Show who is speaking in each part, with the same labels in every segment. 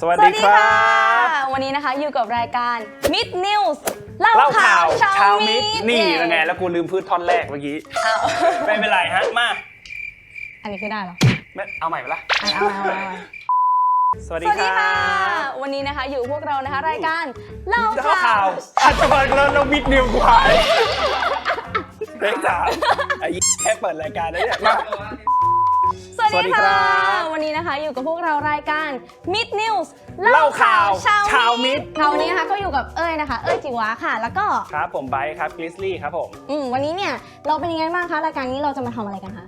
Speaker 1: สวัสดีครับ
Speaker 2: วันนี้นะคะอยู่กับรายการ Mid News เล่า
Speaker 1: เล่า
Speaker 2: ข่า
Speaker 1: ข่าวว
Speaker 2: ชาว
Speaker 1: ชาว
Speaker 2: มิ
Speaker 1: มิ
Speaker 2: ด
Speaker 1: ดนี่
Speaker 2: เย้
Speaker 1: เป็นไงแล้วกูลืมพืชท่อนแรกเมื่อกี้
Speaker 2: เอา
Speaker 1: ไม่เป็นไรฮะมา
Speaker 2: อันนี้คือได้เหรอ
Speaker 1: ไม่เอาใหม่ไปละ
Speaker 2: อะเอาเอาเอาเอา
Speaker 1: สวัส
Speaker 2: ส
Speaker 1: ดี
Speaker 2: วัส
Speaker 1: ค
Speaker 2: ดี
Speaker 1: รั
Speaker 2: ค่ะ
Speaker 1: บ
Speaker 2: วันนี้นะคะอยู่พวกเรานะคะรายการเล่า
Speaker 1: เล่า
Speaker 2: ข่า
Speaker 1: ข่าววอาจจะมาแล้วเรามิดนิวกูหายเด็กจ๋าไอ้แค่เปิดรายการแล้วเนี่ยมา
Speaker 2: สวัส
Speaker 1: สวัสดี
Speaker 2: ดี
Speaker 1: ครั
Speaker 2: ค่ะ
Speaker 1: บ
Speaker 2: วันนี้นะคะอยู่กับพวกเรารายการ Mid News
Speaker 1: เล่าข่าว
Speaker 2: ชาว
Speaker 1: ชาวมิ
Speaker 2: มิ
Speaker 1: ต
Speaker 2: ด
Speaker 1: ร
Speaker 2: คราวนี้นะคะก็อยู่กับเอ้ยนะคะ เอ้ยจิวะค่ะ แล้วก็
Speaker 1: ครับผมไบร์ทครับกลิสลี่ครับผม
Speaker 2: อืมวันนี้เนี่ยเราเป็นยังไงบ้างคะรายการนี้เราจะมาทำอะไรกันคะ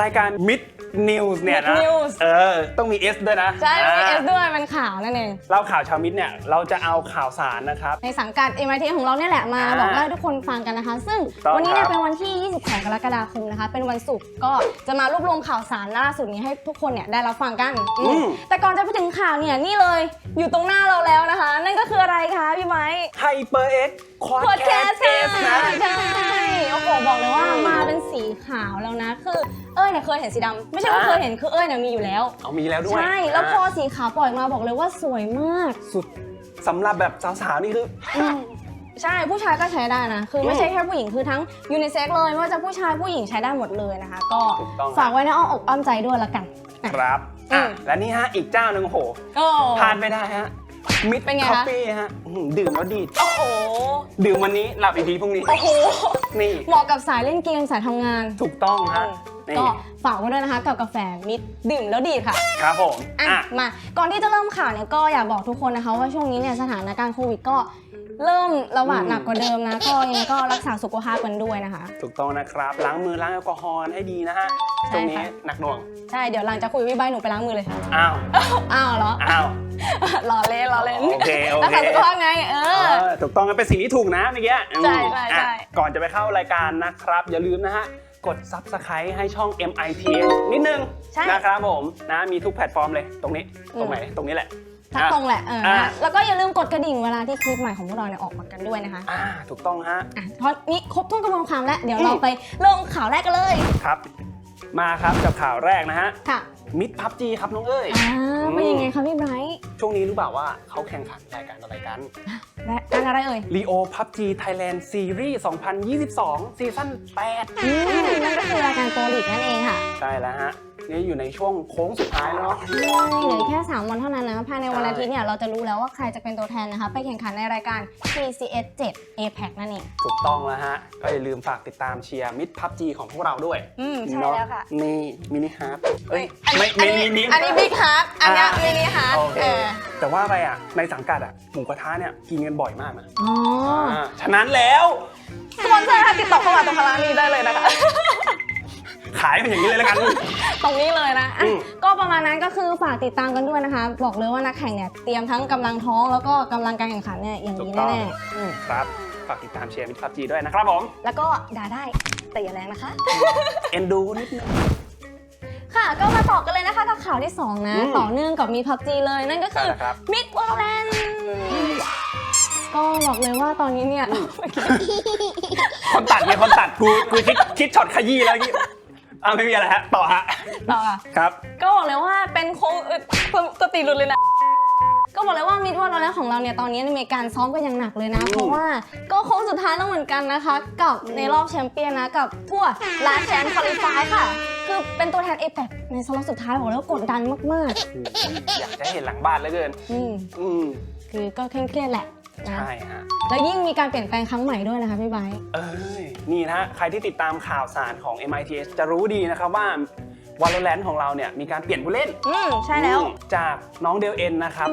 Speaker 1: รายการ Mid News เนี่ยนะ
Speaker 2: Mid News
Speaker 1: เออ ต้องมี S ด้วยนะ
Speaker 2: ใช่มีเอ
Speaker 1: อ่า
Speaker 2: สด้วยเป็นข่าวนั่นเอง
Speaker 1: เล่าข่าวชาวมิดเนี่ย เราจะเอาข่าวสารนะครับ
Speaker 2: ในสังกัด MIT ของเราเนี่ยแหละมา
Speaker 1: อ่า
Speaker 2: บอกเล่าให้ทุกคนฟังกันนะคะ ซึ่ง
Speaker 1: ถูกต้อง
Speaker 2: วันนี้เนี่ย
Speaker 1: ครับ
Speaker 2: เป็นวันที่ 22 กรกฎาคมนะคะ เป็นวันศุกร์ก็จะมารวบรวมข่าวสารล่าสุดนี้ให้ทุกคนเนี่ยได้รับฟังกันอืมแต่ก่อนจะไปถึงข่าวเนี่ยนี่เลยอยู่ตรงหน้าเราแล้วนะคะ นั่นก็คืออะไรคะพี่ไม้
Speaker 1: HyperX
Speaker 2: พอด
Speaker 1: Quadcast
Speaker 2: แคสต์
Speaker 1: S นะ
Speaker 2: ใช่โอ้โหบอกเลยว่ามาเป็นสีขาวแล้วนะ คือเอ้ยเนี่ยเคยเห็นสีดำไม่ใช่ว่า
Speaker 1: อ่า
Speaker 2: เคยเห็นคือเอ้ยเนี่ยมีอยู่แล้ว
Speaker 1: เอามีแล้วด้วย
Speaker 2: ใช่แล้วพอ
Speaker 1: อ่า
Speaker 2: สีขาวปล่อยมาบอกเลยว่าสวยมาก
Speaker 1: สุดสำหรับแบบสาวๆนี่คือ
Speaker 2: อืมใช่ผู้ชายก็ใช้ได้นะ คือไม่
Speaker 1: อืม
Speaker 2: ใช่แค่ผู้หญิงคือทั้งยูนิเซ็กเลยไม่ว่าจะผู้ชายผู้หญิงใช้ได้หมดเลยนะคะ ก็
Speaker 1: ถูกต้อง
Speaker 2: ฝากไว้ในอ้อมอกอ้อมใจด้วยละกัน
Speaker 1: ครับ
Speaker 2: อื
Speaker 1: อะ
Speaker 2: ม
Speaker 1: และนี่ฮะอีกเจ้าหนึ่งโอ้โห
Speaker 2: โอ้
Speaker 1: พลาดไม่ได้ฮะ มิด
Speaker 2: เป็นไง
Speaker 1: คอฟ
Speaker 2: คะ
Speaker 1: ฟี่ฮะอื้อหือดื่มแล้วดีด
Speaker 2: โอ้โห
Speaker 1: ดื่มวันนี้หลับอีกทีพรุ่งนี้
Speaker 2: โอ้โห
Speaker 1: นี่
Speaker 2: เหมาะกับสายเล่นเกมสายทำงาน
Speaker 1: ถูกต้องฮะนี่
Speaker 2: ก็ฝากไว้ด้วยนะคะกับกาแฟมิดดื่มแล้วดีค่ะ
Speaker 1: ครับผม
Speaker 2: อะ
Speaker 1: อะ
Speaker 2: มา ก่อนที่จะเริ่มข่าวเนี่ยก็อยากบอกทุกคนนะคะว่าช่วงนี้เนี่ยสถานการณ์โควิดก็ เริ่มระบาดหนักกว่าเดิมนะก็ยังไงก็รักษาสุขภาพกันด้วยนะคะ
Speaker 1: ถูกต้องนะครับ ล้างมือล้างแอลกอฮอล์ให้ดีนะฮะ
Speaker 2: ใช่
Speaker 1: ตรงนี้
Speaker 2: ค่ะ
Speaker 1: หนักหน่วง
Speaker 2: ใช่เดี๋ยวหลังจากคุยกับพี่ใบร์ทหนูไปล้างมือเลย
Speaker 1: อ้าว
Speaker 2: อ้าวเหรอ
Speaker 1: อ้าว
Speaker 2: รอเล่นรอเล่น
Speaker 1: โอเคโอเค
Speaker 2: รักษาสุขภาพไงเอ
Speaker 1: เอ
Speaker 2: อ
Speaker 1: อถูกต้องเป็นสิ่งที่ถูกนะเมื่อกี้อืม
Speaker 2: ใช่ใช่ใช่
Speaker 1: อะก่อนจะไปเข้ารายการนะครับ อย่าลืมนะฮะกด Subscribe ให้ช่อง MIT นิดนึง
Speaker 2: ใช่
Speaker 1: นะครับผมนะมีทุกแพลตฟอร์มเลยตรงนี้
Speaker 2: อืม
Speaker 1: ตรงไหนตรงนี้แหละ
Speaker 2: ทักตรงแหละเออ
Speaker 1: อะ
Speaker 2: นะแล้วก็อย่าลืมกดกระดิ่งเวลาที่คลิปใหม่ของพวกเราเนี่ยออกมากันด้วยนะคะ
Speaker 1: อ่าถูกต้องฮะ
Speaker 2: อะเพราะนี้ครบทุกกระบวนความแล้วเดี๋ยว
Speaker 1: อืม
Speaker 2: เราไปเริ่มข่าวแรกกันเลย
Speaker 1: ครับ มาครับกับข่าวแรกนะฮะ
Speaker 2: ค่ะ
Speaker 1: มิดพับจีครับน้องเอ้ย
Speaker 2: อ่าเป็นยังไงคะพี่ไบรท์
Speaker 1: ช่วงนี้รู้เปล่าว่าเขาแข่งขันรายการอะไรกัน
Speaker 2: และการอะไรเอ่ย
Speaker 1: Leo PUBG Thailand Series 2022 ซีซั่น8
Speaker 2: อืมนั่นก็คือรายการโปรลีกนั่นเองค่ะ
Speaker 1: ใช่แล้วฮะ นี่อยู่ในช่วงโค้งสุดท้ายแล้วเนาะ
Speaker 2: ใช่เหลืออีกแค่ 3 วันเท่านั้นนะภายในวัน
Speaker 1: ใช่
Speaker 2: อาทิตย์เนี่ยเราจะรู้แล้วว่าใครจะเป็นตัวแทนนะคะ ไปแข่งขันในรายการ PCS 7 APEC นั่นเอง
Speaker 1: ถูกต้องแล้วฮะ ก็อย่าลืมฝากติดตามเชียร์มิดพับจีของพวกเราด้วย
Speaker 2: อืมใช่
Speaker 1: เนาะ
Speaker 2: แล้วค่ะ
Speaker 1: นี่มินิฮาร์ดเอ้ย
Speaker 2: อัน
Speaker 1: ไม่
Speaker 2: นี้
Speaker 1: ไม่มินิ
Speaker 2: อันนี้บิ๊กฮาร์ดอันเนี้ยมินิฮาร์ด
Speaker 1: โอเค
Speaker 2: เออ
Speaker 1: แต่ว่าไปอะ ในสังกัดอะหมูกระทะเนี่ยกินกันบ่อยมากนะ
Speaker 2: อ๋อ
Speaker 1: อ่าฉะนั้นแล้ว
Speaker 2: สปอนเซอร์ค่ะติดต่อเข้ามาตรงคารานี้ได้เลยนะคะ
Speaker 1: ขายเป็นอย่างนี้เลยแล้วกัน
Speaker 2: ตรงนี้เลยนะอะ
Speaker 1: อืม
Speaker 2: ก็ประมาณนั้นก็คือฝากติดตามกันด้วยนะคะ บอกเลยว่านักแข่งเนี่ยเตรียมทั้งกำลังท้องแล้วก็กำลังการแข่งขันเนี่ยอย่าง
Speaker 1: ถู
Speaker 2: ดี
Speaker 1: กต้อง
Speaker 2: แน่ๆอืม
Speaker 1: ครับฝากติดตามเชียร์มิดพับจีด้วยนะครับผม
Speaker 2: แล้วก็ด่าได้แต่อย่าแรงนะคะ
Speaker 1: เอ็นดูนิดนึง
Speaker 2: ค่ะก็มาต่อกันเลยนะคะกับข่าวที่ 2 นะ
Speaker 1: อืม
Speaker 2: ต่อเนื่องกับมีพับจีเลยนั่นก็คือ
Speaker 1: ใช่แล้วครับ
Speaker 2: มิดวอลเลนก็บอกเลยว่าตอนนี้เนี่ย
Speaker 1: คนตัดเนี่ยคนตัดกูกูคิดคิดช็อตขยี้แล้วเมื่ อกี้อ่าไม่มีอะไรฮะต่อฮะ
Speaker 2: ต่อค่ะ
Speaker 1: ครับ
Speaker 2: ก็บอกเลยว่าเป็นโค้งเอ่อสติหลุดเลยนะ ก็บอกเลยว่ามิดวอลเลนของเราเนี่ยตอนนี้มีการซ้อมกันอย่างหนักเลยนะ
Speaker 1: อืม
Speaker 2: เพราะว่าก็โค้งสุดท้ายแล้วเหมือนกันนะคะ กับในรอบแชมเปี้ยนนะกับทั่วลาแชมป์คอลิฟายค่ะ คือเป็นตัวแทนเอเปในสล็อตสุดท้ายบอกเลยว่ากดดันมาก
Speaker 1: อยากจะเห็นหลังบ้านเหลือเกิน
Speaker 2: ๆอืม
Speaker 1: อืม
Speaker 2: คือก็เคร่งเครียดแหละ นะ
Speaker 1: ใช่ฮะ
Speaker 2: แล้วยิ่งมีการเปลี่ยนแปลงครั้งใหม่ด้วยนะคะพี่ไบร์ท
Speaker 1: เอ้ยนี่นะฮะใครที่ติดตามข่าวสารของ MITS จะรู้ดีนะครับว่า Valorant ของเราเนี่ยมีการเปลี่ยนผู้เล่น
Speaker 2: อืมใช่แล้ว
Speaker 1: อืมจากน้องเดลเอ็นนะครับ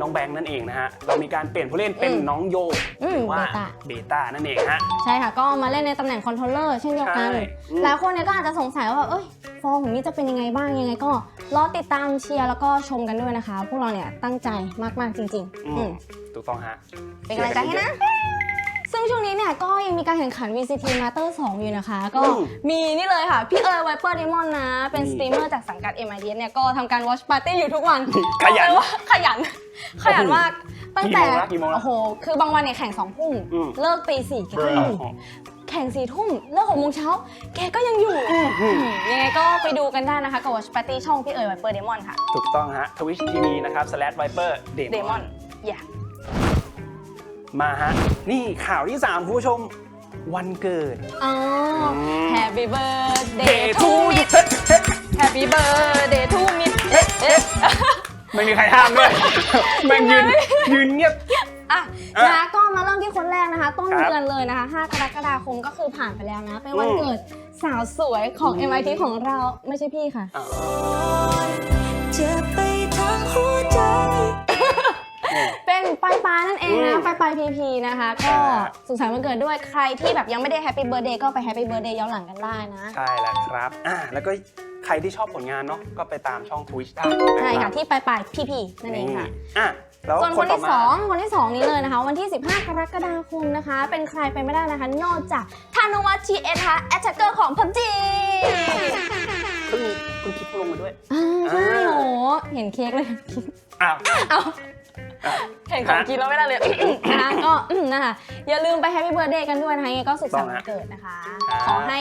Speaker 1: น้องแบงค์นั่นเองนะฮะ เรามีการเปลี่ยนผู้เล่นเป็น
Speaker 2: อืม
Speaker 1: น้องโย
Speaker 2: อืม
Speaker 1: หรือว่า
Speaker 2: เบต้า
Speaker 1: เบต้านั่นเองฮะ
Speaker 2: ใช่ค่ะ ก็มาเล่นในตำแหน่งคอนโทรลเลอร์เช่นเดียวกัน
Speaker 1: ใช่อืม
Speaker 2: หลายคนเนี่ยก็อาจจะสงสัยว่าแบบเอ้ย ฟอร์มของนี้จะเป็นยังไงบ้างยังไงก็รอติดตามเชียร์แล้วก็ชมกันด้วยนะคะ พวกเราเนี่ยตั้งใจมากๆจริง ๆ
Speaker 1: อื
Speaker 2: อื
Speaker 1: ม
Speaker 2: ม
Speaker 1: ถูกต้องฮะ
Speaker 2: เป็นกำลังใจให้นะ ซึ่งช่วงนี้เนี่ยก็ยังมีการแข่งขัน VCT Master 2 อยู่นะคะ ก็
Speaker 1: อืม
Speaker 2: มีนี่เลยค่ะ พี่เอ๋ยไวเปอร์เดมอนนะ เป็น
Speaker 1: นี่
Speaker 2: สตรีมเมอร์จากสังกัด MID เนี่ยก็ทำการ watch party อยู่ทุกวัน
Speaker 1: ขยัน
Speaker 2: บอกเลยว่าขยัน ขยันมากตั้งแต่
Speaker 1: กี่โมงละกี่โมงละ
Speaker 2: โอ้โห คือบางวันเนี่ยแข่งสองทุ่ม
Speaker 1: อืม
Speaker 2: เลิกตีสี่ครึ่งแข่งสี่ทุ่มเลิกหกโมงเช้า แกก็ยังอยู่อืมยังไงก็ไปดูกันได้นะคะ กับ Watch Party ช่องพี่เอ๋ยไวเปอร์เดมอนค่ะ
Speaker 1: ถูกต้องฮะ Twitch TV นะครับ slash viper
Speaker 2: เด
Speaker 1: demon
Speaker 2: มอนอย่า
Speaker 1: มาฮะ นี่ข่าวที่3คุณผู้ชมวันเกิด
Speaker 2: อ๋อ
Speaker 1: ม
Speaker 2: Happy birthday
Speaker 1: Day
Speaker 2: to
Speaker 1: to
Speaker 2: me Happy birthday to me เอ๊ะเอ๊ะ
Speaker 1: ไม่มีใครห้ามด้วยแม่งยืนยืนเงียบ
Speaker 2: อะ
Speaker 1: อะ
Speaker 2: นะคะก็มาเริ่มที่คนแรกนะคะ ต้น
Speaker 1: ครับ
Speaker 2: เดือนเลยนะคะ 5 กรกฎาคมก็คือผ่านไปแล้วนะ เป็นวัน
Speaker 1: อืม
Speaker 2: เกิดสาวสวยของ MIT ของเราไม่ใช่พี่ค่ะ
Speaker 1: อ่า
Speaker 3: เจ็บไปทั้งหัวใจ
Speaker 2: เป็นปลายปลายนั่นเอง
Speaker 1: อื
Speaker 2: นะ
Speaker 1: ม
Speaker 2: ปลายปลายพีพีนะคะ ก็
Speaker 1: ใช่ฮะ
Speaker 2: สุขสันต์วันเกิดด้วยใครที่แบบยังไม่ได้แฮปปี้เบ t ร์ a เดย์ก็ไปแฮปปี้เบ t ร์ a เดย์ย้อนหลังกันได้นะ
Speaker 1: ใช่แล้วครับอ่าแล้วก็ใครที่ชอบผลงานเนาะก็ไปตามช่อง Twitch ได้น
Speaker 2: ใช่
Speaker 1: รั
Speaker 2: ค่ะ
Speaker 1: บ
Speaker 2: ที่ปลายปลายพีพีนั่นเองค่ะ
Speaker 1: อะแล้ว
Speaker 2: ส่วน
Speaker 1: ค
Speaker 2: คนน
Speaker 1: ต่อ
Speaker 2: ที่
Speaker 1: มา
Speaker 2: สองคนที่สองนี้เลยนะคะ วันที่ 15 กรกฎาคมนะคะ เป็นใครไปไม่ได้นะคะ นอกจากธนวัฒน์ทีเอนะคะแอตแทกเกอร์ของพับจี
Speaker 1: เพิ่งเพิ่งคลิปลงมาด้วย
Speaker 2: อ่าใช่
Speaker 1: อ่า
Speaker 2: โหเห็นเค้กเลย
Speaker 1: อ้าว
Speaker 2: เอา
Speaker 1: อะ
Speaker 2: เห็นของกินแล้วไม่ได้เลย นะคะก็ นะคะอย่าลืมไปแฮปปี้เบิร์ดเดย์กันด้วยนะคะยังไงก็สุขสันต์วันเกิดนะคะ
Speaker 1: ครับ
Speaker 2: ขอให้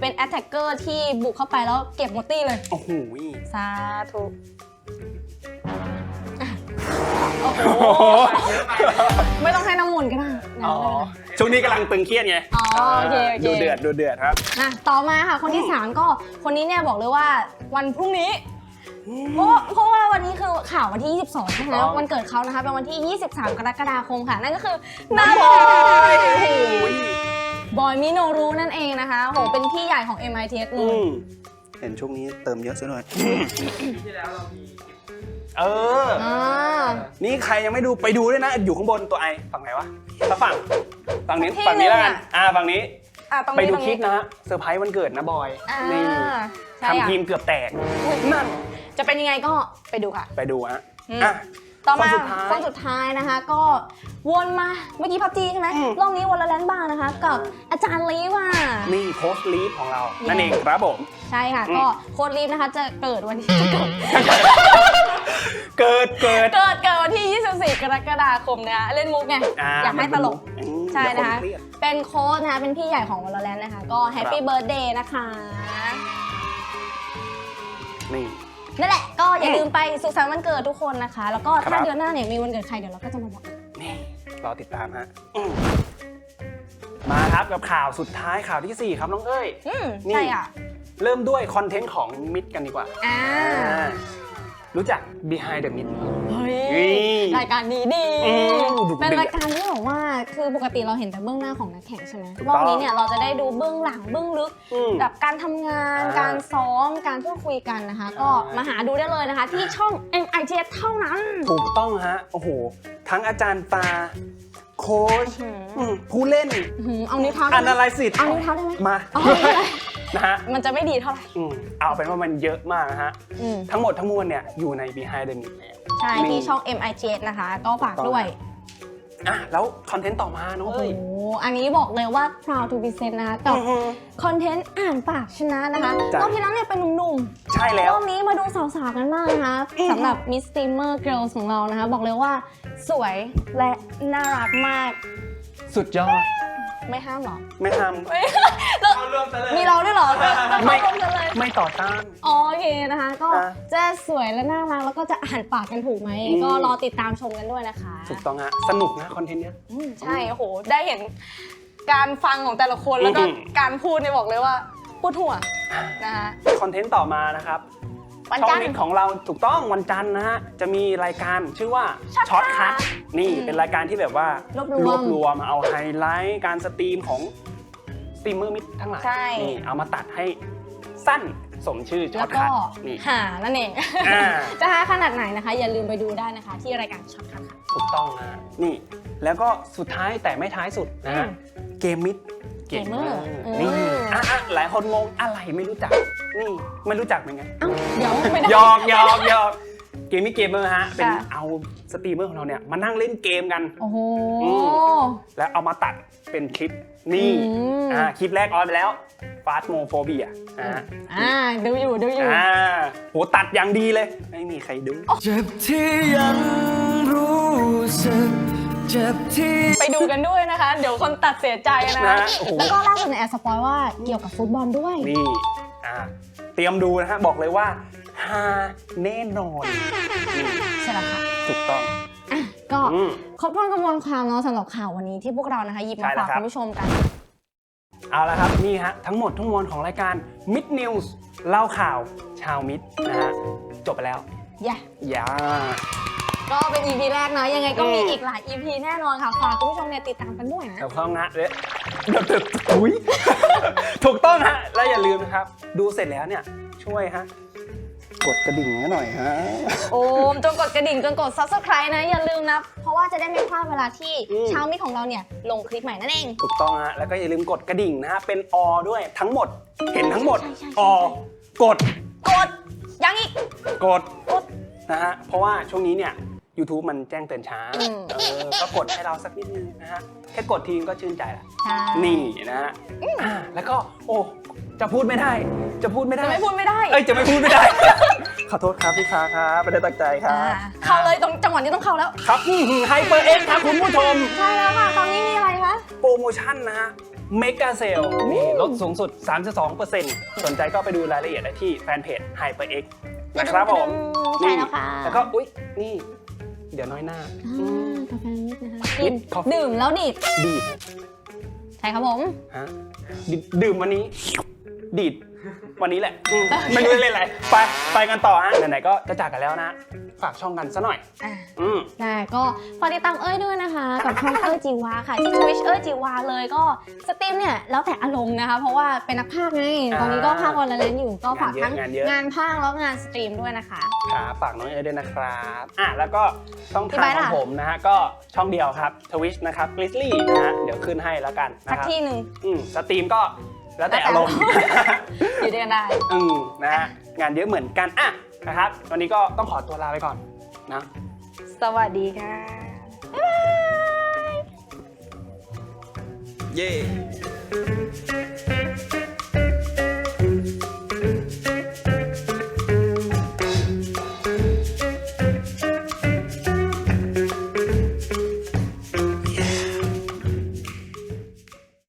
Speaker 2: เป็นแอตแทกเกอร์ที่บุกเข้าไปแล้วเก็บหมดตี้เลย
Speaker 1: โอ้โห
Speaker 2: สาธุอะโอ้โหไม่ต้องให้น้ำมนต์ก็ได้นะ
Speaker 1: อ๋อช่วงนี้กำลังตึงเครียดไง
Speaker 2: อ๋อโอเคโอเค
Speaker 1: ดูเดือดดูเดือดครับ
Speaker 2: อะต่อมาค่ะคนที่ 3 ก็คนนี้เนี่ยบอกเลยว่าวันพรุ่งนี้ เพราะว่าเพราะว่าวันนี้คือข่าววันที่ 22 ใช่ไหม
Speaker 1: ถูกต้อง
Speaker 2: วันเกิดเขานะคะเป็นวันที่ 23 กรกฎาคมค่ะ นั่นก็คือ
Speaker 1: น้า
Speaker 2: น้า
Speaker 1: บบอ
Speaker 2: อยย
Speaker 1: โอ้โห
Speaker 2: บอยมิโนรูนั่นเองนะคะโหเป็นพี่ใหญ่ของ MITS เล
Speaker 1: อื
Speaker 2: ย
Speaker 1: ม
Speaker 4: เห็นช่วงนี้เติมเยอะซะหน่อย
Speaker 1: เออ
Speaker 2: อ่า
Speaker 1: นี่ใครยังไม่ดูไปดูด้วยนะ อยู่ข้างบนตัวไอฝั่งไหนวะถ้าฝั่งฝั่งนี้
Speaker 2: ที่
Speaker 1: ฝั่งนี้แล้วกัน
Speaker 2: หนึ่งอะ
Speaker 1: อ่าฝั่งนี้
Speaker 2: อะตรง
Speaker 1: ไป
Speaker 2: นี้
Speaker 1: ดู
Speaker 2: ตรง
Speaker 1: คลิ
Speaker 2: นี้
Speaker 1: ปนะฮะเซอร์ไพรส์วันเกิดนะบอย
Speaker 2: อ่า
Speaker 1: นี่
Speaker 2: ใช่อะ
Speaker 1: ทำทีมเกือบแตก นั่น
Speaker 2: จะเป็นยังไงก็ไปดูค่ะ
Speaker 1: ไปดูฮะ
Speaker 2: อืม
Speaker 1: อะ
Speaker 2: ต่อมา
Speaker 1: คนสุดท้าย
Speaker 2: คนสุดท้ายนะคะ ก็วนมาเมื่อกี้พับจีใช่ไหม
Speaker 1: อืม
Speaker 2: รอบนี้วนละแลนบ้างนะคะ กับอาจารย์ลีว่า
Speaker 1: นี่โค้ชลีฟของเรา นั่นเองครับผม
Speaker 2: ใช่ค่ะ
Speaker 1: อืม
Speaker 2: ก็โค้ดลีฟนะคะ จะเกิดวันที่
Speaker 1: เกิดเกิด
Speaker 2: เกิดเกิดวันที่ 24 กรกฎาคมนะคะเล่นมุกไง
Speaker 1: อ่า
Speaker 2: อยากให้ตลก
Speaker 1: อืม
Speaker 2: ใช่
Speaker 1: เดี๋ยว
Speaker 2: นะคะ
Speaker 1: เครียด
Speaker 2: เป็นโค้ดนะคะ เป็นพี่ใหญ่ของวอลเลนนะคะ ก็แฮปปี้เบิร์ดเดย์นะคะ
Speaker 1: นี่
Speaker 2: นั่นแหละก็อย่าลืมไปสุขสันต์วันเกิดทุกคนนะคะ แล้วก็
Speaker 1: ครั
Speaker 2: ถ้า
Speaker 1: บ
Speaker 2: เดือนหน้าเนี่ยมีวันเกิดใครเดี๋ยวเราก็จะมาบอก
Speaker 1: นี่รอติดตามฮะอืมมาครับกับข่าวสุดท้ายข่าวที่4 ครับน้องเอ้ย
Speaker 2: อืม
Speaker 1: นี่
Speaker 2: ใช่อะ
Speaker 1: เริ่มด้วยคอนเทนต์ของมิดกันดีกว่า
Speaker 2: อ่า
Speaker 1: อ่า รู้จัก behind the mid
Speaker 2: เฮ้ย
Speaker 1: นี่
Speaker 2: รายการนี้ดี
Speaker 1: อืมดุเดือด
Speaker 2: เป็นรายการที่บอกว่าคือปกติเราเห็นแต่เบื้องหน้าของนักแข่งใช่ไหม
Speaker 1: ถูก
Speaker 2: ร
Speaker 1: ต้
Speaker 2: อ
Speaker 1: อง
Speaker 2: บนี้เนี่ยเราจะได้ดูเบื้องหลังเบื้องลึก
Speaker 1: อืม
Speaker 2: แบบการทำงาน
Speaker 1: อ่า
Speaker 2: การซ้อม การพูดคุยกันนะคะ ก็มาหาดูได้เลยนะคะ ที่ช่อง MITS เท่านั้น
Speaker 1: ถูกต้องฮะ โอ้โห ทั้งอาจารย์ตา โค้ช
Speaker 2: อืม
Speaker 1: อืมผู้เล่น
Speaker 2: อื้อหือเอานิ้วเท้า
Speaker 1: a
Speaker 2: ได้ไหม
Speaker 1: n a l y s i s
Speaker 2: เอานิ้วเท้าได้ไหม
Speaker 1: มา
Speaker 2: เอาไม่เป็นไร
Speaker 1: นะฮะ
Speaker 2: มันจะไม่ดีเท่าไหร่
Speaker 1: อืมเอาเป็นว่ามันเยอะมากนะฮะ
Speaker 2: อืม
Speaker 1: ทั้งหมดทั้งมวลเนี่ยอยู่ใน behind the mid
Speaker 2: ใช่
Speaker 1: นี่
Speaker 2: ที่ช่อง MITS นะคะ ก็ฝากด้วย
Speaker 1: อะแล้วคอนเทนต์ต่อมาน้อง
Speaker 2: โอ้
Speaker 1: เอ้ย
Speaker 2: โหอันนี้บอกเลยว่า proud to present นะคะกับ
Speaker 1: อือฮึ
Speaker 2: คอนเทนต์อ่านปากชนะนะคะ
Speaker 1: จ้ะ
Speaker 2: รอบที่แล้วเนี่ยเป็นหนุ่มๆ
Speaker 1: ใช่แล้ว
Speaker 2: รอบนี้มาดูสาวๆกันบ้างนะคะ
Speaker 1: อืม
Speaker 2: สำหรับ Miss Steamer Girls ของเรานะคะ บอกเลยว่าสวยและน่ารักมาก
Speaker 1: สุดยอด
Speaker 2: ไม่ห้ามหรอ
Speaker 1: ไม่ท
Speaker 2: มีเราด้วยเหรอจะจะ
Speaker 1: ไม่
Speaker 2: เข้าร่วมกันเลยำ
Speaker 1: ไม่ต่อต้าน
Speaker 2: อ๋อโอเคนะคะ ก็
Speaker 1: อะ
Speaker 2: จะสวยและน่ารักแล้วก็จะอ่านปากกันถูกไหม
Speaker 1: อืม
Speaker 2: ก็รอติดตามชมกันด้วยนะคะ
Speaker 1: ถูกต้องฮะสนุกนะคอนเทนต์เนี้ย
Speaker 2: อืมใช่โอ้โห ได้เห็นการฟังของแต่ละคนแล้วก็
Speaker 1: อืม
Speaker 2: การพูดเนี่ยบอกเลยว่าพูดหัวนะคะ
Speaker 1: คอนเทนต์ต่อมานะครับ
Speaker 2: วัน
Speaker 1: ช่อ
Speaker 2: จั
Speaker 1: ง
Speaker 2: นท
Speaker 1: นี้
Speaker 2: ร์
Speaker 1: ของเราถูกต้องวันจันทร์นะฮะจะมีรายการชื่อว่า
Speaker 2: Short
Speaker 1: ช็อตคั
Speaker 2: Cut
Speaker 1: นี่
Speaker 2: อืม
Speaker 1: เป็นรายการที่แบบว่าร
Speaker 2: วบรวม
Speaker 1: วบรวมเอาไฮไลท์การสตรีมของสตรีมเมอร์มิดทั้งหลาย
Speaker 2: ใช่
Speaker 1: นี่เอามาตัดให้สั้นสมชื่อช็
Speaker 2: แล้
Speaker 1: อต
Speaker 2: วก็
Speaker 1: คัทนี่
Speaker 2: หานั่นเอง
Speaker 1: อ่า
Speaker 2: จะหาขนาดไหนนะคะ อย่าลืมไปดูได้นะคะ ที่รายการช็อตคัทค่ะ
Speaker 1: ถูกต้องนะฮะนี่แล้วก็สุดท้ายแต่ไม่ท้ายสุดนะฮะ
Speaker 2: อืม
Speaker 1: เกมมิด
Speaker 2: Gamer
Speaker 1: นี่
Speaker 2: อืม
Speaker 1: อะอะหลายคนงงอะไรไม่รู้จัก นี่ไม่รู้จักเป็นไง
Speaker 2: เอ้าเดี๋ยวไม่ได้
Speaker 1: หยอกหยอกหยอกเกมมี่เกมเมอร์ฮะ เป็น
Speaker 2: ค่ะ
Speaker 1: เอาสตรีมเมอร์ของเราเนี่ยมานั่งเล่นเกมกัน
Speaker 2: โอ้โห
Speaker 1: อืมแล้วเอามาตัดเป็นคลิปนี่
Speaker 2: อืม
Speaker 1: อ่าคลิปแรกออนไปแล้วฟาสโมโฟเบียอ่า
Speaker 2: อ่าดูอยู่ดูอยู่
Speaker 1: อ่าโหตัดอย่างดีเลย ไม่มีใครดู
Speaker 4: เจ็บที่ยังรู้สึก
Speaker 5: เจ็บที่
Speaker 2: ไปดูกันด้วยนะคะ เดี๋ยวคนตัดเสียใจนะ
Speaker 1: นะโอ้โห
Speaker 2: แล้วก็ล่าสุดในยแอบสปอยว่าเกี่ยวกับฟุตบอลด้วย
Speaker 1: นี่อ่าเตรียมดูนะฮะ บอกเลยว่าฮาแน่นอนนี่
Speaker 2: ใช่แล้วค่ะ
Speaker 1: ถูกต้อง
Speaker 2: อะ ก็
Speaker 1: อืม
Speaker 2: ครบถ้วนกระบวนความเนาะสำหรับข่าววันนี้ที่พวกเรานะคะหยิบมา
Speaker 1: ใช่แล้
Speaker 2: ฝาวก
Speaker 1: ครับ
Speaker 2: คุณผู้ชมกัน
Speaker 1: เอาละครับ นี่ฮะ ทั้งหมดทั้งมวลของรายการ Mid News เล่าข่าวชาวมิดนะฮะ จบไปแล้ว
Speaker 2: อย่า
Speaker 1: อย่า
Speaker 2: ก็เป็น EP แรกนะยังไงก็มี
Speaker 1: อืม
Speaker 2: อีกหลาย EP แน่นอนค่ะฝากคุณผู้ชมเนี่ยติดตามกันด้วยนะ
Speaker 1: ถูกต้องนะเดี๋ยวเดี๋ยวเดี๋ยวอุ๊ย ถูกต้องฮะ และอย่าลืมนะครับ ดูเสร็จแล้วเนี่ย ช่วยฮะ
Speaker 4: กดกระดิ่งให้หน่อยฮะ
Speaker 2: โอมจงกดกระดิ่งจงกด subscribe นะอย่าลืมนะเพราะว่าจะได้ไม่พลาดเวลาที่
Speaker 1: อืม
Speaker 2: ชาวมิตรของเราเนี่ยลงคลิปใหม่นั่นเอง
Speaker 1: ถูกต้องฮะ แล้วก็อย่าลืมกดกระดิ่งนะฮะ เป็นอด้วยทั้งหมด เห็นทั้งหมด
Speaker 2: ใช่ใช่ใช่
Speaker 1: อกด
Speaker 2: กดยังอีก
Speaker 1: กด
Speaker 2: กด
Speaker 1: นะฮะ เพราะว่าช่วงนี้เนี่ย YouTube มันแจ้งเตือนช้า
Speaker 2: อืม
Speaker 1: เออก็กดให้เราสักนิดนึงนะฮะ แค่กดทีก็ชื่นใจละ
Speaker 2: ใช่
Speaker 1: นี่นะฮะอ่าแล้วก็ โอ้ จะพูดไม่ได้ จะพูดไม่ได้
Speaker 2: จะไม่พูดไม่ได้
Speaker 1: เอ้ย จะไม่พูดไม่ได้ ขอโทษครับพี่ค้าครับไม่ได้ตั้งใจครั
Speaker 2: อ่า
Speaker 1: บ
Speaker 2: เข้าเลยตรงจังหวะนี้ต้องเข้าแล้ว
Speaker 1: ครับไฮเปอร์เอ็กครับคุณผู้ชม
Speaker 2: ใช่แล้วค่ะ ตอนนี้มีอะไรคะ
Speaker 1: โปรโมชั่นนะฮะเมกาเซลนี่ลดสูงสุด 32%สนใจก็ไปดูรายละเอียดได้ที่แฟนเพจ HyperX นะครับผม
Speaker 2: ใช่แล้วค่ะ
Speaker 1: แล้วก็อุ๊ย นี่ เดี๋ยวน้อยหน้า
Speaker 2: อ่ากาแฟนิดนะคะ
Speaker 1: นิ
Speaker 2: กิ
Speaker 1: ด
Speaker 2: น
Speaker 1: coffee
Speaker 2: ดื่มแล้วดีด
Speaker 1: ดีด
Speaker 2: ใช่ครับผม
Speaker 1: ฮะดิดื่มวันนี้ ดีด วันนี้แหละอืมไม่รู้จะเล่นอะไรไปไปกันต่อฮะไหนๆก็จะจากกันแล้วนะฝากช่องกันซะหน่อย
Speaker 2: อ่า
Speaker 1: อืม
Speaker 2: ได้ก็ฝากติดตามเอ้ยด้วยนะคะ กับช่อง เอ้ยจีวาค่ะที่ Twitch เอ้ยจีวาเลยก็สตรีมเนี่ยแล้วแต่อารมณ์นะคะ เพราะว่าเป็นนักพากย์ไง
Speaker 1: อ่า
Speaker 2: ตอนนี้ก็พากย์วันละเล่นอยู่ก็ฝากทั้ง
Speaker 1: งานเยอะ
Speaker 2: งานพากย์แล้วงานสตรีมด้วยนะคะ
Speaker 1: ครับฝากน้องเอ๋ยด้วยนะครับอะแล้วก็ช่อง
Speaker 2: พี่
Speaker 1: ทาง
Speaker 2: ไบร์ท
Speaker 1: ของ
Speaker 2: ล่ะ
Speaker 1: ผมนะฮะก็ช่องเดียวครับทวิชนะครับ Grizzly นะฮะเดี๋ยวขึ้นให้แล้วกันนะ
Speaker 2: สัก
Speaker 1: ครับ
Speaker 2: ที่หนึ่ง
Speaker 1: อืมสตรีมก็แล้วแต่
Speaker 2: แล้วแต่
Speaker 1: อารมณ์
Speaker 2: อยู่ด้วยกันได้
Speaker 1: อืมนะฮะงานเยอะเหมือนกันอะนะครับวันนี้ก็ต้องขอตัวลาไปก่อนนะ
Speaker 2: สวัสดีค่ะ
Speaker 5: เย่